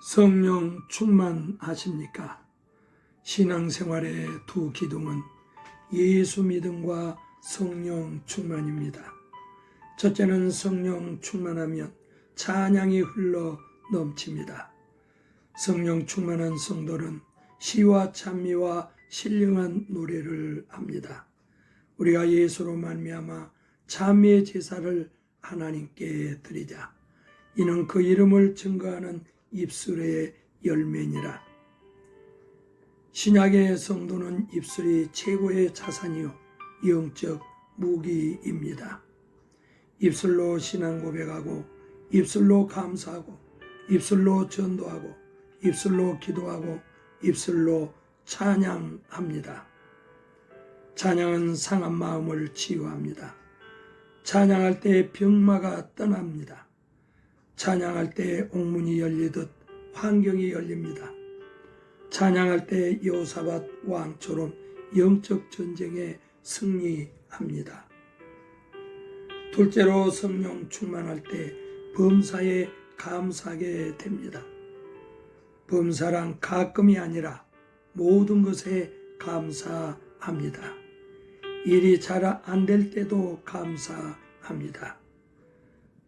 성령 충만하십니까? 신앙생활의 두 기둥은 예수 믿음과 성령 충만입니다. 첫째는 성령 충만하면 찬양이 흘러 넘칩니다. 성령 충만한 성도는 시와 찬미와 신령한 노래를 합니다. 우리가 예수로 말미암아 찬미의 제사를 하나님께 드리자. 이는 그 이름을 증거하는 입술의 열매니라. 신약의 성도는 입술이 최고의 자산이요 영적 무기입니다. 입술로 신앙 고백하고 입술로 감사하고 입술로 전도하고 입술로 기도하고 입술로 찬양합니다. 찬양은 상한 마음을 치유합니다. 찬양할 때 병마가 떠납니다. 찬양할 때 옥문이 열리듯 환경이 열립니다. 찬양할 때 요사밭 왕처럼 영적 전쟁에 승리합니다. 둘째로 성령 충만할 때 범사에 감사하게 됩니다. 범사란 가끔이 아니라 모든 것에 감사합니다. 일이 잘 안 될 때도 감사합니다.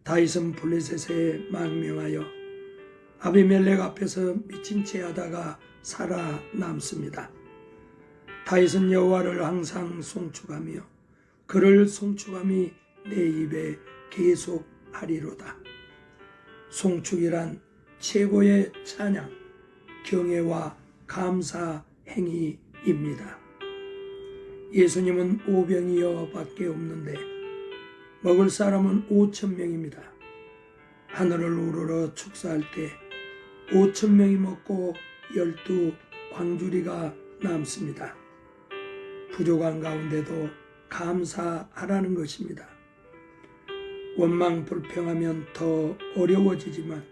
다윗은 블레셋에 망명하여 아비멜렉 앞에서 미친 채 하다가 살아남습니다. 다윗은 여호와를 항상 송축하며 그를 송축함이 내 입에 계속 하리로다. 송축이란 최고의 찬양, 경애와 감사 행위입니다. 예수님은 오병이어 밖에 없는데 먹을 사람은 오천 명입니다. 하늘을 우러러 축사할 때 오천 명이 먹고 열두 광주리가 남습니다. 부족한 가운데도 감사하라는 것입니다. 원망 불평하면 더 어려워지지만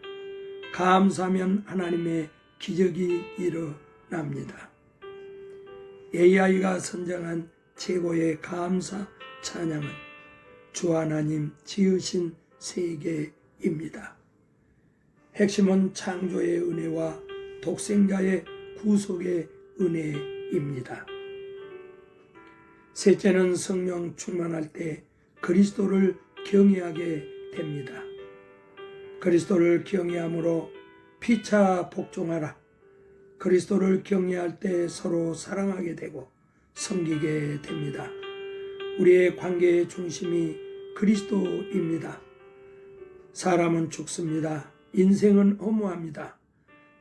감사하면 하나님의 기적이 일어납니다. AI가 선정한 최고의 감사 찬양은 주 하나님 지으신 세계입니다. 핵심은 창조의 은혜와 독생자의 구속의 은혜입니다. 셋째는 성령 충만할 때 그리스도를 경외하게 됩니다. 그리스도를 경외함으로 피차 복종하라. 그리스도를 경외할 때 서로 사랑하게 되고 섬기게 됩니다. 우리의 관계의 중심이 그리스도입니다. 사람은 죽습니다. 인생은 허무합니다.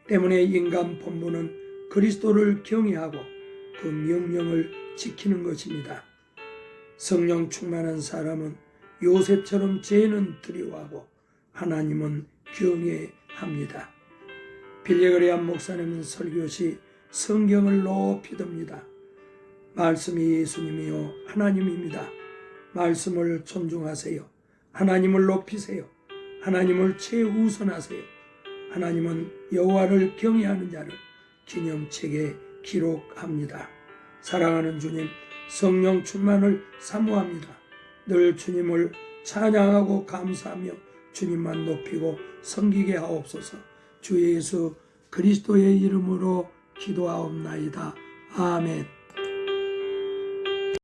때문에 인간 본분은 그리스도를 경외하고 그 명령을 지키는 것입니다. 성령 충만한 사람은 요셉처럼 죄는 두려워하고 하나님은 경외합니다. 빌레그레안 목사님은 설교 시 성경을 높이 듭니다. 말씀이 예수님이요 하나님입니다. 말씀을 존중하세요. 하나님을 높이세요. 하나님을 최우선하세요. 하나님은 여호와를 경외하는 자를 기념책에 기록합니다. 사랑하는 주님, 성령 충만을 사모합니다. 늘 주님을 찬양하고 감사하며 주님만 높이고 섬기게 하옵소서. 주 예수 그리스도의 이름으로 기도하옵나이다. 아멘.